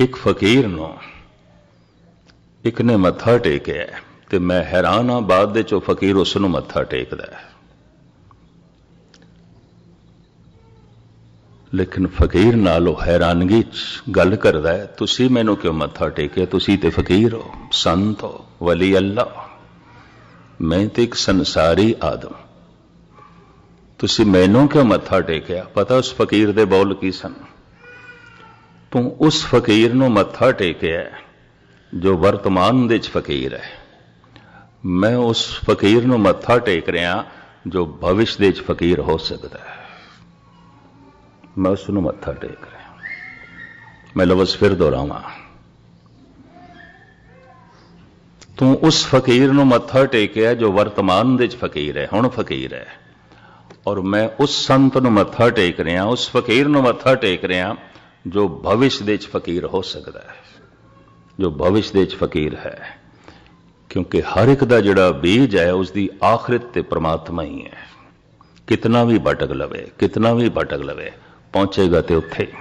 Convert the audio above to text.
ਇੱਕ ਫਕੀਰ ਨੂੰ ਇੱਕ ਨੇ ਮੱਥਾ ਟੇਕਿਆ ਤੇ ਮੈਂ ਹੈਰਾਨ ਆ ਬਾਅਦ ਦੇ ਚੋਂ ਫਕੀਰ ਉਸ ਨੂੰ ਮੱਥਾ ਟੇਕਦਾ ਹੈ। ਲੇਕਿਨ ਫਕੀਰ ਨਾਲ ਉਹ ਹੈਰਾਨਗੀ ਚ ਗੱਲ ਕਰਦਾ ਹੈ, ਤੁਸੀਂ ਮੈਨੂੰ ਕਿਉਂ ਮੱਥਾ ਟੇਕਿਆ? ਤੁਸੀਂ ਤੇ ਫਕੀਰ ਹੋ, ਸੰਤ ਹੋ, ਵਲੀ ਅੱਲਾ ਮੈਂ ਤੇ ਇੱਕ ਸੰਸਾਰੀ ਆਦਮ। ਤੁਸੀਂ ਮੈਨੂੰ ਕਿਉਂ ਮੱਥਾ ਟੇਕਿਆ? ਪਤਾ ਉਸ ਫਕੀਰ ਦੇ ਬੋਲ ਕੀ ਸਨ? ਤੂੰ ਉਸ ਫਕੀਰ ਨੂੰ ਮੱਥਾ ਟੇਕਿਆ ਜੋ ਵਰਤਮਾਨ ਦੇ ਚ ਫਕੀਰ ਹੈ। ਮੈਂ ਉਸ ਫਕੀਰ ਨੂੰ ਮੱਥਾ ਟੇਕ ਰਿਹਾ ਜੋ ਭਵਿਸ਼ ਦੇ ਚ ਫਕੀਰ ਹੋ ਸਕਦਾ ਹੈ। ਮੈਂ ਉਸ ਨੂੰ ਮੱਥਾ ਟੇਕ ਰਿਹਾ ਮੈਂ ਲਫ਼ਜ਼ ਫਿਰ ਦੁਹਰਾਵਾਂ। ਤੂੰ ਉਸ ਫਕੀਰ ਨੂੰ ਮੱਥਾ ਟੇਕਿਆ ਜੋ ਵਰਤਮਾਨ ਦੇ ਚ ਫਕੀਰ ਹੈ, ਹੁਣ ਫਕੀਰ ਹੈ। ਔਰ ਮੈਂ ਉਸ ਸੰਤ ਨੂੰ ਮੱਥਾ ਟੇਕ ਰਿਹਾ ਉਸ ਫਕੀਰ ਨੂੰ ਮੱਥਾ ਟੇਕ ਰਿਹਾ ਜੋ ਭਵਿਸ਼ ਦੇ ਵਿੱਚ ਫਕੀਰ ਹੋ ਸਕਦਾ ਹੈ, ਜੋ ਭਵਿਸ਼ ਦੇ ਵਿੱਚ ਫਕੀਰ ਹੈ, ਕਿਉਂਕਿ ਹਰ ਇੱਕ ਦਾ ਜਿਹੜਾ ਬੀਜ ਹੈ ਉਸ ਦੀ ਆਖਰਤ ਤੇ ਪ੍ਰਮਾਤਮਾ ਹੀ ਹੈ। ਕਿਤਨਾ ਵੀ ਭਟਕ ਲਵੇ, ਕਿਤਨਾ ਵੀ ਭਟਕ ਲਵੇ, ਪਹੁੰਚੇਗਾ ਤੇ ਉੱਥੇ।